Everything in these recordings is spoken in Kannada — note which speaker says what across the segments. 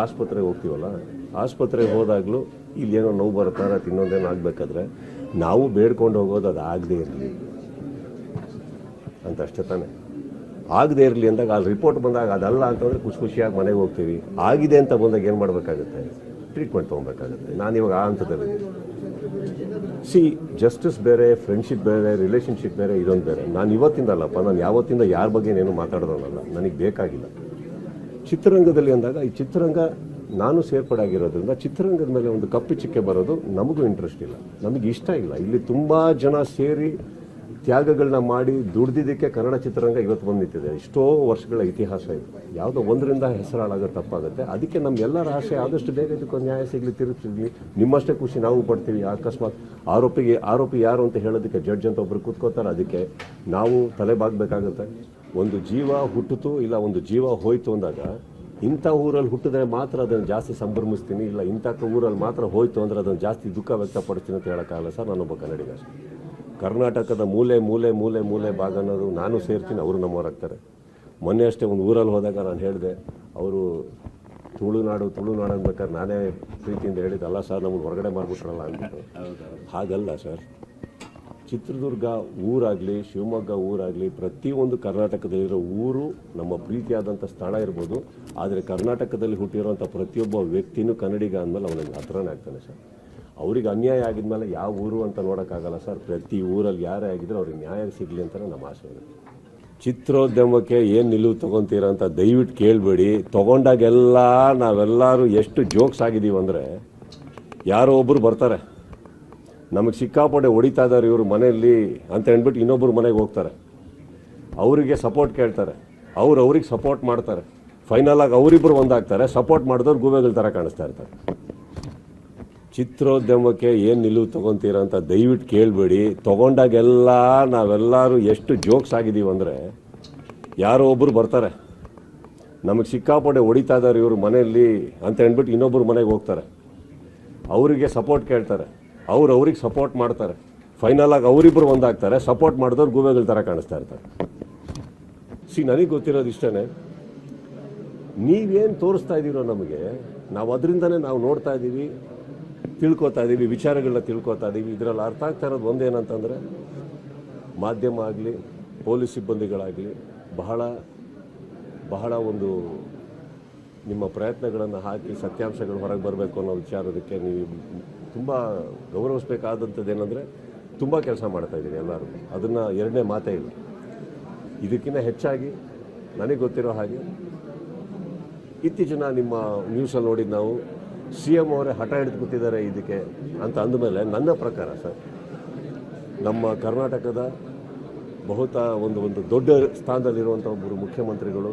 Speaker 1: ಆಸ್ಪತ್ರೆಗೆ ಹೋಗ್ತೀವಲ್ಲ? ಆಸ್ಪತ್ರೆಗೆ ಹೋದಾಗಲೂ ಇಲ್ಲೇನೋ ನೋವು ಬರ್ತಾರೆ ಇನ್ನೊಂದೇನೋ ಆಗಬೇಕಾದ್ರೆ ನಾವು ಬೇಡ್ಕೊಂಡು ಹೋಗೋದು ಅದು ಆಗದೇ ಇರಲಿ. ಅಂತ ಅಷ್ಟೇ ತಾನೆ. ಆಗದೇ ಇರಲಿ ಅಂದಾಗ ಅಲ್ಲಿ ರಿಪೋರ್ಟ್ ಬಂದಾಗ ಅದಲ್ಲ ಅಂತಂದರೆ ಖುಷಿ ಖುಷಿಯಾಗಿ ಮನೆಗೆ ಹೋಗ್ತೀವಿ. ಆಗಿದೆ ಅಂತ ಬಂದಾಗ ಏನು ಮಾಡಬೇಕಾಗುತ್ತೆ? ಟ್ರೀಟ್ಮೆಂಟ್ ತೊಗೊಬೇಕಾಗುತ್ತೆ. ನಾನು ಇವಾಗ ಆ ಹಂತದಲ್ಲಿ ಸಿ ಜಸ್ಟಿಸ್ ಬೇರೆ ಫ್ರೆಂಡ್ಶಿಪ್ ಬೇರೆ ರಿಲೇಷನ್ಶಿಪ್ ಬೇರೆ, ಇದೊಂದು ಬೇರೆ. ನಾನು ಇವತ್ತಿಂದ ಅಲ್ಲಪ್ಪ ನಾನು ಯಾವತ್ತಿಂದ ಯಾರ ಬಗ್ಗೆ ಏನು ಮಾತಾಡೋದಲ್ಲ ನನಗೆ ಬೇಕಾಗಿಲ್ಲ. ಚಿತ್ರರಂಗದಲ್ಲಿ ಅಂದಾಗ ಈ ಚಿತ್ರರಂಗ ನಾನು ಸೇರ್ಪಡೆ ಆಗಿರೋದ್ರಿಂದ ಚಿತ್ರರಂಗದ ಮೇಲೆ ಒಂದು ಕಪ್ಪು ಚಿಕ್ಕೆ ಬರೋದು ನಮಗೂ ಇಂಟ್ರೆಸ್ಟ್ ಇಲ್ಲ. ನಮಗೆ ಇಷ್ಟ ಇಲ್ಲ. ಇಲ್ಲಿ ತುಂಬ ಜನ ಸೇರಿ ತ್ಯಾಗಗಳನ್ನ ಮಾಡಿ ದುಡ್ದಿದ್ದಕ್ಕೆ ಕನ್ನಡ ಚಿತ್ರರಂಗ ಇವತ್ತು ಬಂದು ನಿಂತಿದೆ ಎಷ್ಟೋ ವರ್ಷಗಳ ಇತಿಹಾಸ ಇದೆ. ಯಾವುದೋ ಒಂದರಿಂದ ಹೆಸರಾಳಾಗೋ ತಪ್ಪಾಗುತ್ತೆ. ಅದಕ್ಕೆ ನಮ್ಮೆಲ್ಲರ ಆಸೆ ಆದಷ್ಟು ಬೇಗ ಇದಕ್ಕೊಂದು ನ್ಯಾಯ ಸಿಗಲಿ, ತಿರುಗಿಸಿದ್ವಿ. ನಿಮ್ಮಷ್ಟೇ ಖುಷಿ ನಾವು ಪಡ್ತೀವಿ. ಅಕಸ್ಮಾತ್ ಆರೋಪಿಗೆ, ಆರೋಪಿ ಯಾರು ಅಂತ ಹೇಳೋದಕ್ಕೆ ಜಡ್ಜ್ ಅಂತ ಒಬ್ಬರು ಕೂತ್ಕೋತಾರೆ. ಅದಕ್ಕೆ ನಾವು ತಲೆ ಬಾಗಬೇಕಾಗುತ್ತೆ. ಒಂದು ಜೀವ ಹುಟ್ಟಿತು ಇಲ್ಲ ಒಂದು ಜೀವ ಹೋಯ್ತು ಅಂದಾಗ ಇಂಥ ಊರಲ್ಲಿ ಹುಟ್ಟಿದ್ರೆ ಮಾತ್ರ ಅದನ್ನು ಜಾಸ್ತಿ ಸಂಭ್ರಮಿಸ್ತೀನಿ ಇಲ್ಲ ಇಂಥ ಊರಲ್ಲಿ ಮಾತ್ರ ಹೋಯ್ತು ಅಂದ್ರೆ ಅದನ್ನು ಜಾಸ್ತಿ ದುಃಖ ವ್ಯಕ್ತಪಡಿಸ್ತೀನಿ ಅಂತ ಹೇಳೋಕ್ಕಾಗಲ್ಲ ಸರ್ ನಾನೊಬ್ಬ ಕನ್ನಡಿಗ ಕರ್ನಾಟಕದ ಮೂಲೆ ಮೂಲೆ ಮೂಲೆ ಮೂಲೆ ಭಾಗ ಅನ್ನೋದು ನಾನು ಸೇರ್ತೀನಿ ಅವರು ನಮ್ಮವರಾಗ್ತಾರೆ ಮೊನ್ನೆ ಅಷ್ಟೇ ಒಂದು ಊರಲ್ಲಿ ಹೋದಾಗ ನಾನು ಹೇಳಿದೆ ಅವರು ತುಳುನಾಡು ತುಳುನಾಡು ಅನ್ಬೇಕಾದ್ರೆ ನಾನೇ ಪ್ರೀತಿಯಿಂದ ಹೇಳಿದ್ದೆ ಅಲ್ಲ ಸರ್ ನಮ್ಗೆ ಹೊರಗಡೆ ಮಾಡಿಬಿಟ್ರಲ್ಲ ಅಂದ್ಬಿಟ್ಟು. ಹಾಗಲ್ಲ ಸರ್. ಚಿತ್ರದುರ್ಗ ಊರಾಗಲಿ, ಶಿವಮೊಗ್ಗ ಊರಾಗಲಿ ಪ್ರತಿಯೊಂದು ಕರ್ನಾಟಕದಲ್ಲಿರೋ ಊರು ನಮ್ಮ ಪ್ರೀತಿಯಾದಂಥ ಸ್ಥಳ ಇರ್ಬೋದು. ಆದರೆ ಕರ್ನಾಟಕದಲ್ಲಿ ಹುಟ್ಟಿರುವಂಥ ಪ್ರತಿಯೊಬ್ಬ ವ್ಯಕ್ತಿನೂ ಕನ್ನಡಿಗ ಅಂದಮೇಲೆ ಅವನಿಗೆ ಹತ್ರನೇ ಆಗ್ತಾನೆ ಸರ್. ಅವ್ರಿಗೆ ಅನ್ಯಾಯ ಆಗಿದ್ಮೇಲೆ ಯಾವ ಊರು ಅಂತ ನೋಡೋಕ್ಕಾಗಲ್ಲ ಸರ್. ಪ್ರತಿ ಊರಲ್ಲಿ ಯಾರೇ ಆಗಿದ್ರು ಅವ್ರಿಗೆ ನ್ಯಾಯ ಸಿಗಲಿ ಅಂತಲೇ ನಮ್ಮ ಆಸೆ ಇದೆ. ಚಿತ್ರೋದ್ಯಮಕ್ಕೆ ಏನು ನಿಲುವು ತೊಗೊತೀರ ಅಂತ ದಯವಿಟ್ಟು ಕೇಳಬೇಡಿ. ತೊಗೊಂಡಾಗೆಲ್ಲ ನಾವೆಲ್ಲರೂ ಎಷ್ಟು ಜೋಕ್ಸ್ ಆಗಿದ್ದೀವಿ ಅಂದರೆ ಯಾರೋ ಒಬ್ಬರು ಬರ್ತಾರೆ. ನಮಗೆ ಸಿಕ್ಕಾಪಟ್ಟೆ ಹೊಡಿತಾ ಇದ್ದಾರೆ ಇವರು ಮನೆಯಲ್ಲಿ ಅಂತ ಅಂದ್ಬಿಟ್ಟು ಇನ್ನೊಬ್ಬರು ಮನೆಗೆ ಹೋಗ್ತಾರೆ. ಅವರಿಗೆ ಸಪೋರ್ಟ್ ಕೇಳ್ತಾರೆ. ಅವ್ರು ಅವ್ರಿಗೆ ಸಪೋರ್ಟ್ ಮಾಡ್ತಾರೆ. ಫೈನಲ್ ಆಗಿ ಅವರಿಬ್ಬರು ಒಂದಾಗ್ತಾರೆ. ಸಪೋರ್ಟ್ ಮಾಡಿದವ್ರು ಗೂಬೆಗಳ ಥರ ಕಾಣಿಸ್ತಾ ಇರ್ತಾರೆ. ಚಿತ್ರೋದ್ಯಮಕ್ಕೆ ಏನು ನಿಲುವು ತೊಗೊತೀರ ಅಂತ ದಯವಿಟ್ಟು ಕೇಳಬೇಡಿ. ತೊಗೊಂಡಾಗೆಲ್ಲ ನಾವೆಲ್ಲರೂ ಎಷ್ಟು ಜೋಕ್ಸ್ ಆಗಿದ್ದೀವಿ ಅಂದರೆ ಯಾರೋ ಒಬ್ಬರು ಬರ್ತಾರೆ. ನಮಗೆ ಸಿಕ್ಕಾಪಟ್ಟೆ ಹೊಡಿತಾ ಇದ್ದಾರೆ ಇವರು ಮನೆಯಲ್ಲಿ ಅಂತ ಅಂದ್ಬಿಟ್ಟು ಇನ್ನೊಬ್ಬರು ಮನೆಗೆ ಹೋಗ್ತಾರೆ. ಅವರಿಗೆ ಸಪೋರ್ಟ್ ಕೇಳ್ತಾರೆ. ಅವ್ರು ಅವ್ರಿಗೆ ಸಪೋರ್ಟ್ ಮಾಡ್ತಾರೆ. ಫೈನಲ್ ಆಗಿ ಅವರಿಬ್ಬರು ಒಂದಾಗ್ತಾರೆ ಸಪೋರ್ಟ್ ಮಾಡಿದವ್ರು ಗೂಬೆಗಳ ಥರ ಕಾಣಿಸ್ತಾ ಇರ್ತಾರೆ. ಸಿ ನನಗೆ ಗೊತ್ತಿರೋದು ಇಷ್ಟೇ ನೀವೇನು ತೋರಿಸ್ತಾ ಇದ್ದೀರೋ ನಮಗೆ, ನಾವು ಅದರಿಂದನೇ ನಾವು ನೋಡ್ತಾ ಇದ್ದೀವಿ ತಿಳ್ಕೊತಾ ಇದ್ದೀವಿ ವಿಚಾರಗಳನ್ನ ತಿಳ್ಕೊತಾ ಇದ್ದೀವಿ ಇದರಲ್ಲಿ ಅರ್ಥ ಆಗ್ತಾ ಇರೋದು ಒಂದೇನಂತಂದರೆ, ಮಾಧ್ಯಮ ಆಗಲಿ, ಪೊಲೀಸ್ ಸಿಬ್ಬಂದಿಗಳಾಗಲಿ, ಬಹಳ ಬಹಳ ಒಂದು ನಿಮ್ಮ ಪ್ರಯತ್ನಗಳನ್ನು ಹಾಕಿ ಸತ್ಯಾಂಶಗಳು ಹೊರಗೆ ಬರಬೇಕು ಅನ್ನೋ ವಿಚಾರದಕ್ಕೆ ನೀವು ತುಂಬ ಗೌರವಿಸಬೇಕಾದಂಥದ್ದು ಏನಂದರೆ ತುಂಬ ಕೆಲಸ ಮಾಡ್ತಾ ಇದ್ದೀರಿ ಎಲ್ಲರೂ. ಅದನ್ನು ಎರಡನೇ ಮಾತೇ ಇಲ್ಲ. ಇದಕ್ಕಿಂತ ಹೆಚ್ಚಾಗಿ ನನಗೆ ಗೊತ್ತಿರೋ ಹಾಗೆ ಇತ್ತೀಚಿನ ನಿಮ್ಮ ನ್ಯೂಸಲ್ಲಿ ನೋಡಿದ್ದು ನಾವು ಸಿ ಎಂ ಅವರೇ ಹಠ ಹಿಡಿದು ಇದಕ್ಕೆ ಅಂತ ಅಂದಮೇಲೆ ನನ್ನ ಪ್ರಕಾರ ಸರ್, ನಮ್ಮ ಕರ್ನಾಟಕದ ಬಹುತ ಒಂದು ಒಂದು ದೊಡ್ಡ ಸ್ಥಾನದಲ್ಲಿರುವಂಥ ಒಬ್ಬರು ಮುಖ್ಯಮಂತ್ರಿಗಳು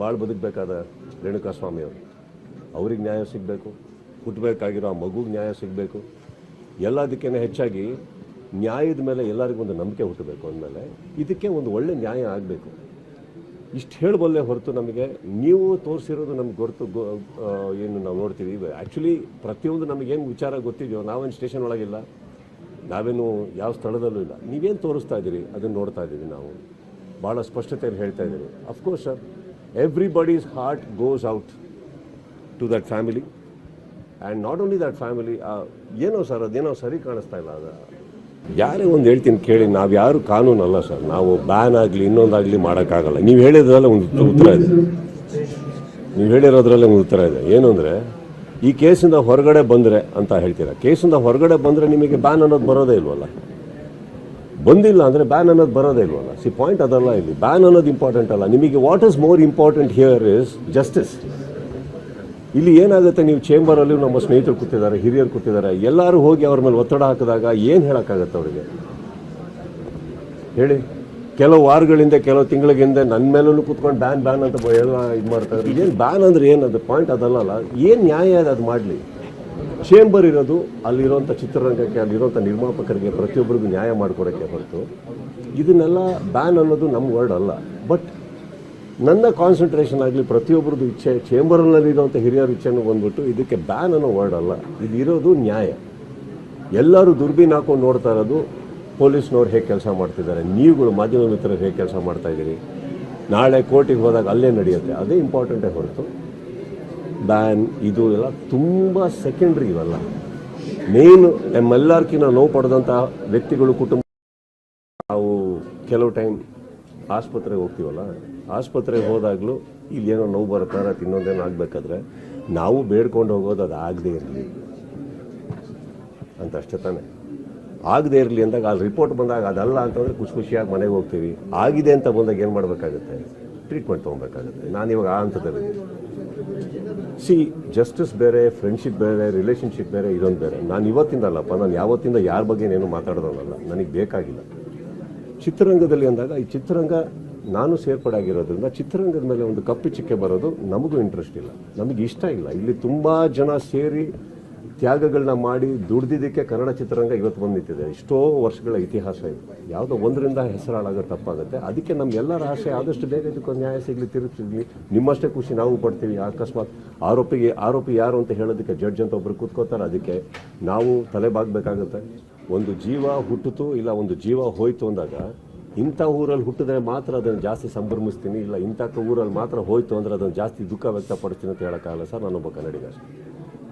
Speaker 1: ಭಾಳ ಬದುಕಬೇಕಾದ ರೇಣುಕಾ ಸ್ವಾಮಿಯವರು ಅವ್ರಿಗೆ ನ್ಯಾಯ ಸಿಗಬೇಕು ಹುಟ್ಟಬೇಕಾಗಿರೋ ಆ ಮಗುಗೆ ನ್ಯಾಯ ಸಿಗಬೇಕು. ಎಲ್ಲದಕ್ಕೇನೆ ಹೆಚ್ಚಾಗಿ ನ್ಯಾಯದ ಮೇಲೆ ಎಲ್ಲರಿಗೂ ಒಂದು ನಂಬಿಕೆ ಹುಟ್ಟಬೇಕು ಅಂದಮೇಲೆ ಇದಕ್ಕೆ ಒಂದು ಒಳ್ಳೆ ನ್ಯಾಯ ಆಗಬೇಕು. ಇಷ್ಟು ಹೇಳಬಲ್ಲೆ ಹೊರತು ನಮಗೆ ನೀವು ತೋರಿಸಿರೋದು ನಮ್ಗೆ ಗೊತ್ತು ಏನು ನಾವು ನೋಡ್ತೀವಿ. ಆ್ಯಕ್ಚುಲಿ ಪ್ರತಿಯೊಂದು ನಮಗೇನು ವಿಚಾರ ಗೊತ್ತಿದೆಯೋ, ನಾವೇನು ಸ್ಟೇಷನ್ ಒಳಗಿಲ್ಲ ನಾವೇನು ಯಾವ ಸ್ಥಳದಲ್ಲೂ ಇಲ್ಲ. ನೀವೇನು ತೋರಿಸ್ತಾ ಇದ್ದೀರಿ ಅದನ್ನು ನೋಡ್ತಾ ಇದ್ದೀವಿ ನಾವು. ಭಾಳ ಸ್ಪಷ್ಟತೆಯಲ್ಲಿ ಹೇಳ್ತಾ ಇದ್ದೀರಿ. Of course sir everybody's heart goes out to that family and not only that family ಏನೋ ಸರ್, ಅದೇನೋ ಸರಿ ಕಾಣಿಸ್ತಾ ಇಲ್ಲ. ಅದು ಯಾರೇ ಒಂದು ಹೇಳ್ತೀನಿ ಕೇಳಿ, ನಾವು ಯಾರು ಕಾನೂನಲ್ಲ ಸರ್. ನಾವು ಬ್ಯಾನ್ ಆಗಲಿ, ಇನ್ನೊಂದಾಗಲಿ ಮಾಡೋಕ್ಕಾಗಲ್ಲ. ನೀವು ಹೇಳಿದ್ರಲ್ಲ ಒಂದು ಉತ್ತರ ಇದೆ. ನೀವು ಹೇಳಿರೋದ್ರಲ್ಲೇ ಒಂದು ಉತ್ತರ ಇದೆ. ಏನು ಅಂದರೆ, ಈ ಕೇಸಿಂದ ಹೊರಗಡೆ ಬಂದರೆ ಅಂತ ಹೇಳ್ತೀರಾ? ಕೇಸಿಂದ ಹೊರಗಡೆ ಬಂದರೆ ನಿಮಗೆ ಬ್ಯಾನ್ ಅನ್ನೋದು ಬರೋದೇ ಇಲ್ವಲ್ಲ? ಬಂದಿಲ್ಲ ಅಂದರೆ ಬ್ಯಾನ್ ಅನ್ನೋದು ಬರೋದೇ ಇಲ್ವಲ್ಲ ಸಿ ಪಾಯಿಂಟ್ ಅದಲ್ಲ ಇಲ್ಲಿ. ಬ್ಯಾನ್ ಅನ್ನೋದು ಇಂಪಾರ್ಟೆಂಟ್ ಅಲ್ಲ. ನಿಮಗೆ what is more important here is justice ಇಲ್ಲಿ ಏನಾಗುತ್ತೆ, ನೀವು ಚೇಂಬರಲ್ಲಿ ನಮ್ಮ ಸ್ನೇಹಿತರು ಕೂತಿದ್ದಾರೆ, ಹಿರಿಯರು ಕೂತಿದ್ದಾರೆ, ಎಲ್ಲರೂ ಹೋಗಿ ಅವ್ರ ಮೇಲೆ ಒತ್ತಡ ಹಾಕಿದಾಗ ಏನು ಹೇಳೋಕ್ಕಾಗತ್ತೆ ಅವರಿಗೆ? ಹೇಳಿ. ಕೆಲವು ವಾರಗಳಿಂದ, ಕೆಲವು ತಿಂಗಳಿಗಿಂದ ನನ್ನ ಮೇಲೂ ಕೂತ್ಕೊಂಡು ಬ್ಯಾನ್ ಬ್ಯಾನ್ ಅಂತ ಎಲ್ಲ ಇದು ಮಾಡ್ತಾರೆ ಏನು ಬ್ಯಾನ್ ಅಂದರೆ ಏನದು ಪಾಯಿಂಟ್ ಅದಲ್ಲ ಏನು ನ್ಯಾಯ ಅದು ಮಾಡಲಿ? ಚೇಂಬರ್ ಇರೋದು ಅಲ್ಲಿರುವಂಥ ಚಿತ್ರರಂಗಕ್ಕೆ, ಅಲ್ಲಿರುವಂಥ ನಿರ್ಮಾಪಕರಿಗೆ, ಪ್ರತಿಯೊಬ್ಬರಿಗೂ ನ್ಯಾಯ ಮಾಡಿಕೊಡೋಕ್ಕೆ ಹೊರತು ಇದನ್ನೆಲ್ಲ ಬ್ಯಾನ್ ಅನ್ನೋದು ನಮ್ಮ ವರ್ಡ್ ಅಲ್ಲ. ಬಟ್ ನನ್ನ ಕಾನ್ಸಂಟ್ರೇಷನ್ ಆಗಲಿ ಪ್ರತಿಯೊಬ್ಬರದ್ದು ಇಚ್ಛೆ ಚೇಂಬರ್ನಲ್ಲಿರುವಂಥ ಹಿರಿಯರ ಇಚ್ಛೆನೂ ಬಂದ್ಬಿಟ್ಟು ಇದಕ್ಕೆ ಬ್ಯಾನ್ ಅನ್ನೋ ವರ್ಡ್ ಅಲ್ಲ. ಇದಿರೋದು ನ್ಯಾಯ. ಎಲ್ಲರೂ ದುರ್ಬೀನ್ ಹಾಕೊಂಡು ನೋಡ್ತಾ ಇರೋದು ಪೊಲೀಸ್ನವ್ರು ಹೇಗೆ ಕೆಲಸ ಮಾಡ್ತಿದ್ದಾರೆ. ನೀವುಗಳು ಮಾಧ್ಯಮ ಮಿತ್ರರು ಹೇಗೆ ಕೆಲಸ ಮಾಡ್ತಾ ಇದ್ದೀರಿ. ನಾಳೆ ಕೋರ್ಟಿಗೆ ಹೋದಾಗ ಅಲ್ಲೇ ನಡೆಯುತ್ತೆ. ಅದೇ ಇಂಪಾರ್ಟೆಂಟೇ ಹೊರತು. ಬ್ಯಾನ್, ಇದು ಎಲ್ಲ ತುಂಬ ಸೆಕೆಂಡ್ರಿ ಇವೆಲ್ಲ. ಮೇನ್ ನಮ್ಮೆಲ್ಲರ್ಕಿಂತ ನೋವು ಪಡೆದಂಥ ವ್ಯಕ್ತಿಗಳು ಕುಟುಂಬ ನಾವು ಕೆಲವು ಟೈಮ್ ಆಸ್ಪತ್ರೆಗೆ ಹೋಗ್ತೀವಲ್ಲ, ಆಸ್ಪತ್ರೆಗೆ ಹೋದಾಗಲೂ ಇಲ್ಲಿ ಏನೋ ನೋವು ಬರುತ್ತೆ ಅಥವಾ ಇನ್ನೊಂದೇನೋ ಆಗಬೇಕಾದ್ರೆ ನಾವು ಬೇಡ್ಕೊಂಡು ಹೋಗೋದು ಅದು ಆಗದೇ ಇರಲಿ ಅಂತ ಅಷ್ಟೇ ತಾನೆ. ಆಗದೇ ಇರಲಿ ಅಂದಾಗ ಅಲ್ಲಿ ರಿಪೋರ್ಟ್ ಬಂದಾಗ ಅದಲ್ಲ ಅಂತಂದರೆ ಖುಷಿ ಖುಷಿಯಾಗಿ ಮನೆಗೆ ಹೋಗ್ತೀವಿ. ಆಗಿದೆ ಅಂತ ಬಂದಾಗ ಏನು ಮಾಡಬೇಕಾಗುತ್ತೆ? ಟ್ರೀಟ್ಮೆಂಟ್ ತೊಗೊಬೇಕಾಗುತ್ತೆ ನಾನು ಇವಾಗ ಆ ಹಂತದಲ್ಲಿ ಸಿ ಜಸ್ಟಿಸ್ ಬೇರೆ ಫ್ರೆಂಡ್ಶಿಪ್ ಬೇರೆ ರಿಲೇಷನ್ಶಿಪ್ ಬೇರೆ, ಇದೊಂದು ಬೇರೆ. ನಾನು ಇವತ್ತಿಂದ ಅಲ್ಲಪ್ಪ ನಾನು ಯಾವತ್ತಿಂದ ಯಾರ ಬಗ್ಗೆ ಏನು ಮಾತಾಡೋದಲ್ಲ ನನಗೆ ಬೇಕಾಗಿಲ್ಲ. ಚಿತ್ರರಂಗದಲ್ಲಿ ಅಂದಾಗ, ಈ ಚಿತ್ರರಂಗ ನಾನು ಸೇರ್ಪಡೆ ಆಗಿರೋದ್ರಿಂದ ಚಿತ್ರರಂಗದ ಮೇಲೆ ಒಂದು ಕಪ್ಪು ಚಿಕ್ಕೆ ಬರೋದು ನಮಗೂ ಇಂಟ್ರೆಸ್ಟ್ ಇಲ್ಲ. ನಮಗೆ ಇಷ್ಟ ಇಲ್ಲ. ಇಲ್ಲಿ ತುಂಬ ಜನ ಸೇರಿ ತ್ಯಾಗಗಳನ್ನ ಮಾಡಿ ದುಡ್ದಿದ್ದಕ್ಕೆ ಕನ್ನಡ ಚಿತ್ರರಂಗ ಇವತ್ತು ಬಂದು ನಿಂತಿದೆ ಎಷ್ಟೋ ವರ್ಷಗಳ ಇತಿಹಾಸ ಇದೆ. ಯಾವುದೋ ಒಂದರಿಂದ ಹೆಸರಾಳಾಗ ತಪ್ಪಾಗುತ್ತೆ. ಅದಕ್ಕೆ ನಮ್ಮೆಲ್ಲರ ಆಸೆ ಆದಷ್ಟು ಬೇಗ ಇದಕ್ಕೊಂದು ನ್ಯಾಯ ಸಿಗಲಿ ತಿರುಗ್ತಿದ್ವಿ ನಿಮ್ಮಷ್ಟೇ ಖುಷಿ ನಾವು ಪಡ್ತೀವಿ. ಅಕಸ್ಮಾತ್ ಆರೋಪಿಗೆ, ಆರೋಪಿ ಯಾರು ಅಂತ ಹೇಳೋದಕ್ಕೆ ಜಡ್ಜ್ ಅಂತ ಒಬ್ಬರು ಕೂತ್ಕೋತಾರೆ. ಅದಕ್ಕೆ ನಾವು ತಲೆ ಬಾಗಬೇಕಾಗುತ್ತೆ ಒಂದು ಜೀವ ಹುಟ್ಟಿತು ಇಲ್ಲ ಒಂದು ಜೀವ ಹೋಯ್ತು ಅಂದಾಗ, ಇಂಥ ಊರಲ್ಲಿ ಹುಟ್ಟಿದ್ರೆ ಮಾತ್ರ ಅದನ್ನು ಜಾಸ್ತಿ ಸಂಭ್ರಮಿಸ್ತೀನಿ, ಇಲ್ಲ ಇಂಥ ಊರಲ್ಲಿ ಮಾತ್ರ ಹೋಯ್ತು ಅಂದರೆ ಅದನ್ನು ಜಾಸ್ತಿ ದುಃಖ ವ್ಯಕ್ತಪಡಿಸ್ತೀನಿ ಅಂತ ಹೇಳೋಕ್ಕಾಗಲ್ಲ ಸರ್. ನಾನೊಬ್ಬ ಕನ್ನಡಿಗ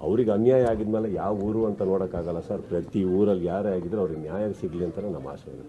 Speaker 1: ಅವ್ರಿಗೆ ಅನ್ಯಾಯ ಆಗಿದ್ಮೇಲೆ ಯಾವ ಊರು ಅಂತ ನೋಡೋಕ್ಕಾಗಲ್ಲ ಸರ್. ಪ್ರತಿ ಊರಲ್ಲಿ ಯಾರೇ ಆಗಿದ್ರೆ ಅವ್ರಿಗೆ ನ್ಯಾಯ ಸಿಗಲಿ ಅಂತಲೇ ನಮ್ಮ ಆಸೆ ಇದೆ